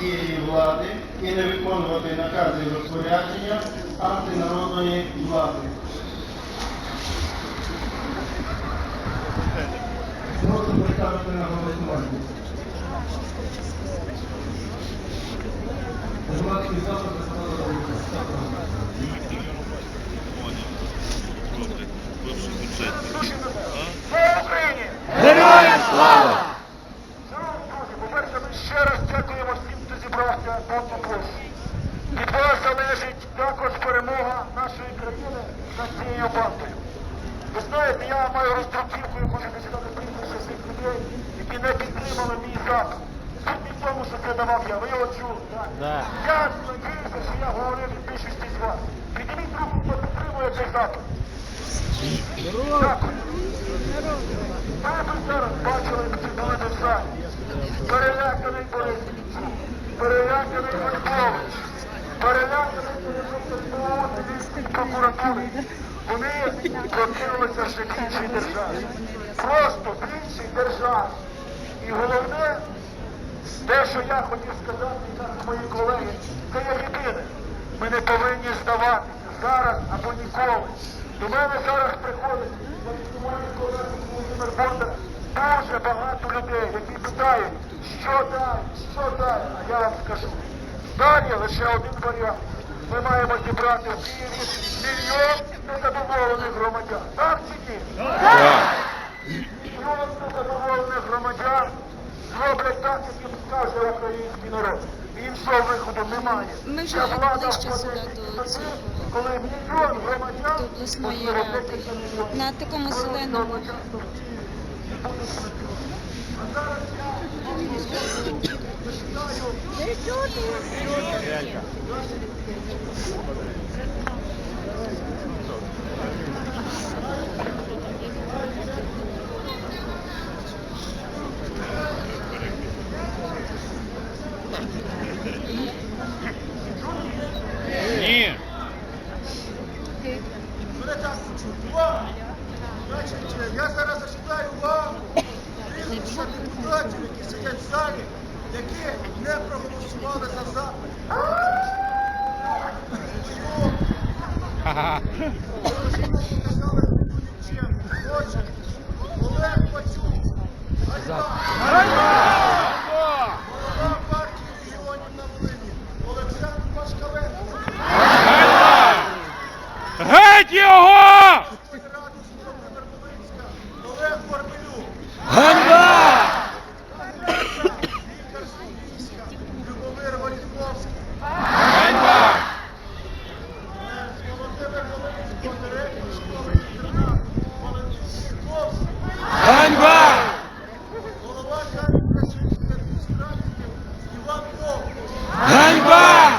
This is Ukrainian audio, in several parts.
цієї влади і не виконувати накази і розпорядження антинародної влади. Прошу поставити на голосування. Героям слава! Тут на площі. Від вас залежить також перемога нашої країни над цією бандою. Ви знаєте, я маю роздруківку і хочу почитати прізвище цих людей, які не підтримали мій заклик. Суть не в тому, що це давав я, ви його чули, так? Да. Я надіюся, що я говорив від більшості з вас. Підніміть руку, хто підтримує цей заклик. Дякую. Ви зараз бачили, як ці були в залі. Переляканий Борис, переляканий Фалькович, переляканий керівник СБУ, прокуратури. Вони прокинулися ще в іншій державі. Просто в іншій державі. І головне, те, що я хотів сказати, кажуть мої колеги, це є єдине. Ми не повинні здаватися зараз або ніколи. До мене зараз приходить, як і мої колеги Володимир Бондар, дуже багато людей, які питають, що далі, що далі. А я вам скажу. Далі лише один варіант. Ми маємо зібрати в Києві мільйон незадоволених громадян. Так чи ні? Мільйон незадоволених громадян зроблять так, як їм скаже український народ. Іншого виходу немає. Ми вже ближче сюди до цього. коли мільйон громадян, До обласної ради. На такому зеленому. А зараз я Ні. Мене так увага! Значить, я зараз зачитаю вам прізвища депутатів, які сидять в залі, які не проголосували за запит. Показали нічим. Отже, Олег Пацюк. Ганьба! Голова партії регіонів на Волині. Олександр Пашкаленко. Геть його! Раду Володимир Олег Борбелюк. Ганьба! Віктор Суміська. Любомир Волідковський. Ганьба! Володимир Волинського директор школи інтернату. Володимировський. Ганьба! Голова Кам'янка сільської адміністрації Іван Ковтун. Ганьба!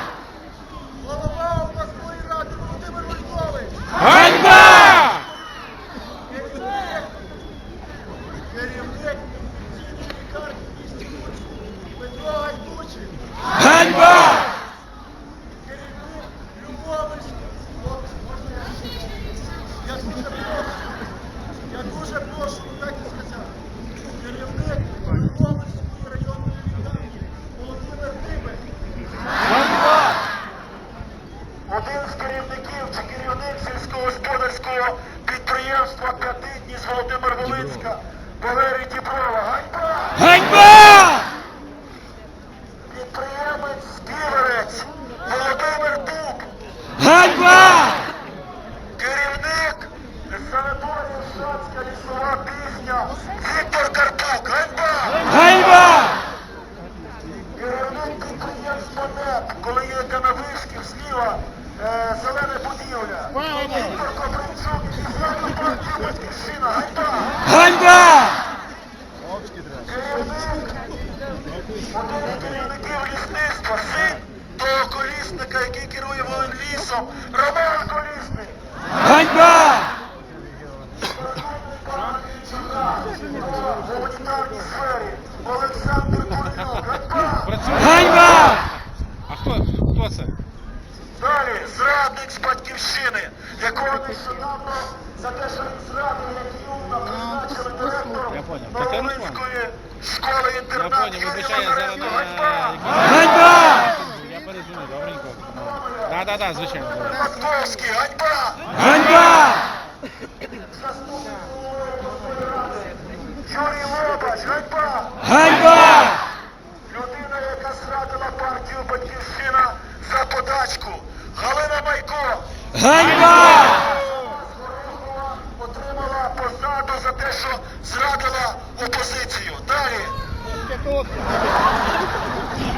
Голова обласної ради Володимир Войкович. Ганьба! Керівник. Керівник інфекційної лікарні міста Луцьк. Петро Гайдучин. Ганьба! Керівник Любомирський. От, можна я ще? Я дуже прошу. Я дуже прошу, дайте сказати. Керівник Любомирської районної лікарні Володимир Дибель. Один з керівників чи керівник сільськогосподарського підприємства «П'ятидні» з Володимир Волинська Валерій Діброва. Ганьба! Ганьба! Підприємець Співерець Володимир Дуб. Ганьба! Керівник санаторію Шацька лісова пісня Віктор Карпук. Ганьба! Ганьба! Керівник підприємства НЕП, коли є Канавишків зліва, е, зелена будівля. Віктор Копринчук і зразу партія Батьківщина. Ганьба! Ганьба! Керівник, один з керівників лісництва, син того колісника, який керує волин лісом, Роман Колісник. Ганьба! В гуманітарній сфері Олександр Курнюк. Ганьба! Ганьба! А хто, хто це? Далі зрадник з батьківщини, якого нещодавно за те, що він зрадив, як Юна призначили директором я не понял. Новолинської школи Я інтернат понял, Юрій вибачаю, я зараз Лазаренко. на... Ганьба! Ганьба! Я передзвоню, добренько. Так, так, так, звичайно. добре. Матковський, ганьба! Ганьба! Заступник Юрій Лобач, ганьба! Ганьба! Людина, яка зрадила партію Батьківщина за подачку. Галина Майко. Ганьба! Отримала посаду за те, що зрадила опозицію. Далі.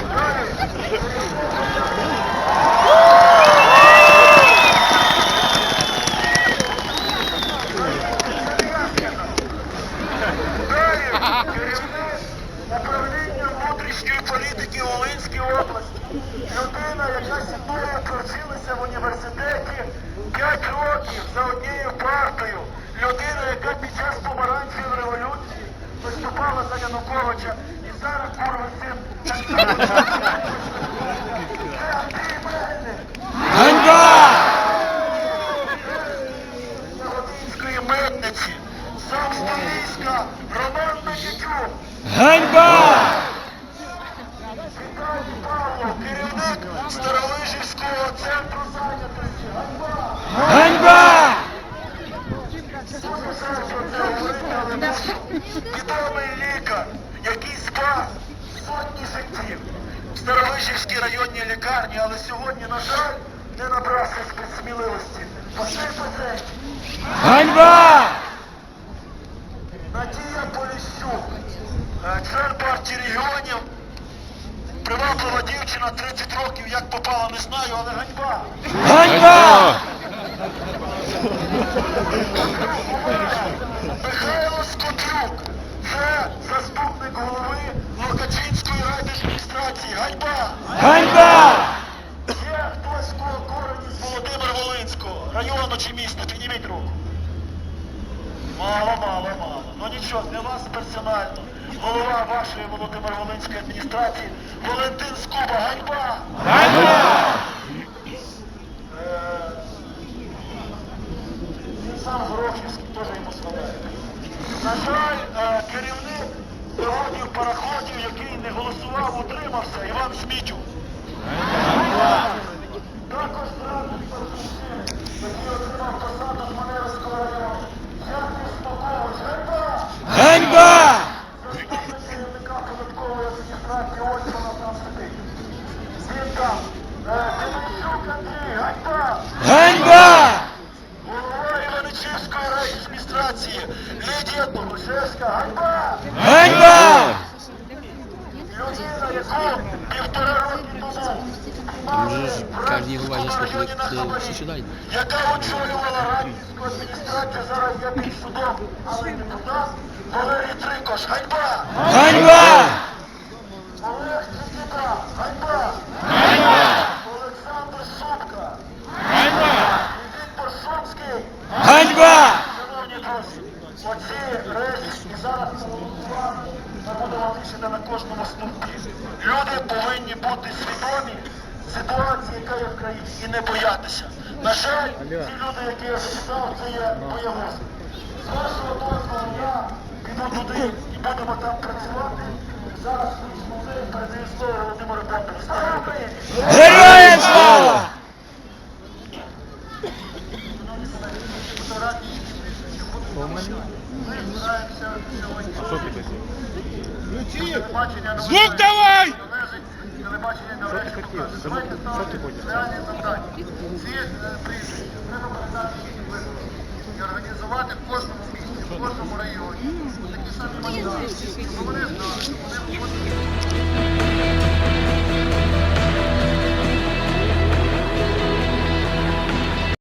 Далі. Керівник управління внутрішньої політики Волинської області. Людина, яка сідує провчилася в університеті 5 років за однією партою. Людина, яка під час помаранчевої революції виступала за Януковича і зараз курва Мельник. Ганьба! Ягодинської митниці. Сам Столійська, Роман Микитюк. Ганьба! Мушу. Відомий лікар, який спас сотні життів в Старовижівській районній лікарні, але сьогодні, на жаль, не набрався сміливості. Василь Петренко, Ганьба! Надія Поліщук, е, член партії регіонів, приваблива дівчина, 30 років, як попала, не знаю, але ганьба. Ганьба! Михайло Скотюк, це заступник голови Локачинської райдержадміністрації. Ганьба! Ганьба! Є хтось кого корені з Володимира Волинського, району чи міста, підніміть руку. Мало, мало, мало. Ну нічого, для вас персонально. Голова вашої Володимир Волинської адміністрації Валентин Скуба. Ганьба! Ганьба! Е, Він сам Горохівський, теж йому складає. На жаль, е, керівник заводів пароходів, який не голосував, утримався, Іван Смітюк. Також зрадник Парківщини, який отримав посаду з Маневського району. Дякую Смокович. Ганьба! Ганьба! Заступник керівника податкової адміністрації Ольга там сидить. Він там. Е, Демончук Андрій, ганьба! Ганьба! Лідія Томушевська ганьба! Ганьба! Людина, яку півтора роки тому слухай, районі на хабарі, яка очолювала Радівську адміністрацію, зараз є під судом, але туди. Валерій Трикош, ганьба! Ганьба! Олег Чекіта, ганьба! Олександр Супка, Ганьба! і Віктор Шумський, Ганьба! Шановні друзі, оці речі і ми будемо вішати на кожному стовпі. Люди повинні бути свідомі ситуації, яка є в країні, і не боятися. На жаль, ті люди, які я зачитав, це є боягузи. З вашого дозволу я піду туди і будемо там працювати. Зараз музей, передаю слово Володимиру Бондарю. Слава Україні! Героям слава! Ми збираємося сьогодні. Телебачення Звук давай! належить телебачення належить показу. Давайте ставити реальні завдання. Ці прізвища треба передати всім виборам. і організувати в кожному місті, в кожному районі. Такі самі. Щоб вони що вони входять.